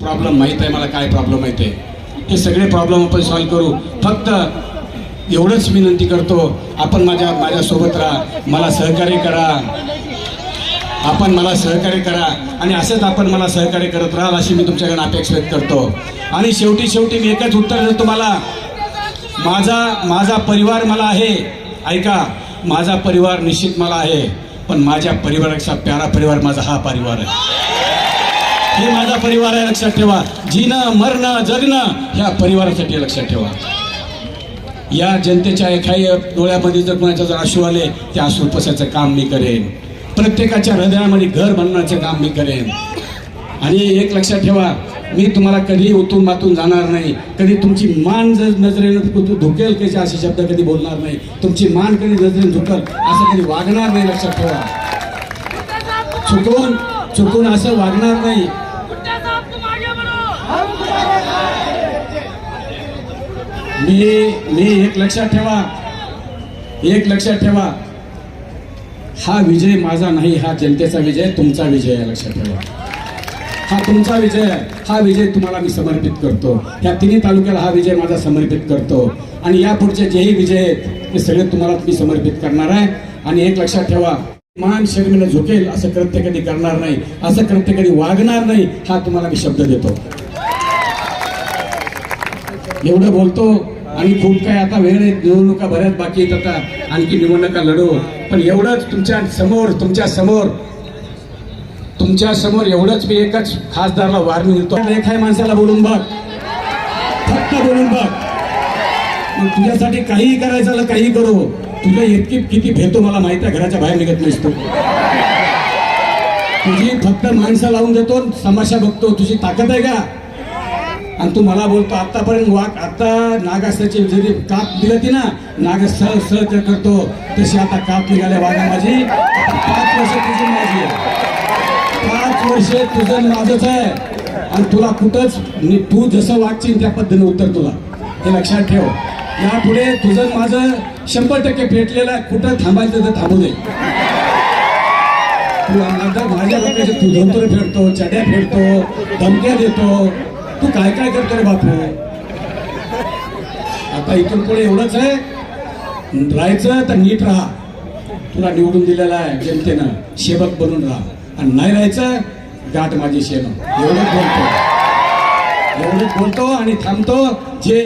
Problem माहीत आहे मला काय प्रॉब्लेम आहे? ते हे सगळे प्रॉब्लेम आपण सॉल्व्ह करू. फक्त एवढंच विनंती करतो आपण माझ्या माझ्यासोबत राहा. मला सहकार्य करा. आपण मला सहकार्य करा. आणि असंच आपण मला सहकार्य करत राहाल अशी मी तुमच्याकडून अपेक्षा व्यक्त करतो. आणि शेवटी शेवटी मी एकच उत्तर देतो तुम्हाला. माझा माझा परिवार मला आहे. ऐका माझा परिवार निश्चित मला आहे. पण माझ्या परिवारापेक्षा प्यारा परिवार माझा हा परिवार आहे. हे माझा परिवार आहे लक्षात ठेवा. जीणं मरणं जगणं ह्या परिवारासाठी लक्षात ठेवा. या जनतेच्या एखाद्या डोळ्यामध्ये जर कोणाच्या जर आशू आले त्या आशू पसायचं काम मी करेन. प्रत्येकाच्या हृदयामध्ये घर बनवण्याचं काम मी करेन. आणि एक लक्षात ठेवा मी तुम्हाला कधी उतून मातून जाणार नाही. कधी तुमची मान जर नजरेनं धुकेल कशी असे शब्द कधी बोलणार नाही. तुमची मान कधी नजरेनं झुकल असं कधी वागणार नाही लक्षात ठेवा. चुकून चुकून असं वागणार नाही. मी मी एक लक्षात ठेवा. एक लक्षात ठेवा. हा विजय माझा नाही हा जनतेचा विजय तुमचा विजय आहे लक्षात ठेवा. हा तुमचा विजय हा विजय तुम्हाला मी समर्पित करतो. या तिन्ही तालुक्याला हा विजय माझा समर्पित करतो. आणि यापुढचे जेही विजय आहेत ते सगळे तुम्हाला मी समर्पित करणार आहे. आणि एक लक्षात ठेवा मान शर्मीनं झुकेल असं कृत्य कधी करणार नाही असं कृत्य कधी वागणार नाही हा तुम्हाला मी शब्द देतो. एवढं बोलतो आणि खूप काय आता वेळ आहे निवडणुका बऱ्याच बाकी आहेत आता आणखी निवडणुका लढू. पण एवढंच तुमच्यासमोर तुमच्यासमोर तुमच्यासमोर एवढंच मी एकच खासदारला वार्निंग देतो. एखाद्या माणसाला बोलून बघ. फक्त बोलून बघ. मग तुझ्यासाठी काहीही करायचं काहीही काही करू. तुला इतकी किती भेटतो मला माहीत आहे घराच्या बाहेर निघत नसतो तुझी फक्त माणसं लावून देतो समस्या बघतो. तुझी ताकद आहे का? आणि तू मला बोलतो आतापर्यंत वाघ आता नागासाची जरी काप दिलं ती ना नाग सह सह करतो तशी आता काप निघाल्या वाघा माझी पाच वर्ष तुझी माझी आहे. पाच वर्ष तुझं माझंच आहे. आणि तुला कुठंच तू जसं वागशील त्या पद्धतीने उत्तर तुला. हे लक्षात ठेव. यापुढे तुझं माझं शंभर टक्के पेटलेलं आहे. कुठं थांबायचं तर थांबू दे. तू आता माझ्या लोकांचे तू धोतर फेडतो चड्या फेडतो धमक्या देतो. तू काय काय करतो रे बापू? आता इथून पुढे एवढंच आहे. राहायचं तर नीट राहा. तुला निवडून दिलेला आहे जनतेनं. सेवक बनून राहा. आणि नाही राहायचं गाठ माझी शेण एवढंच बोलतो. एवढंच बोलतो आणि थांबतो. जे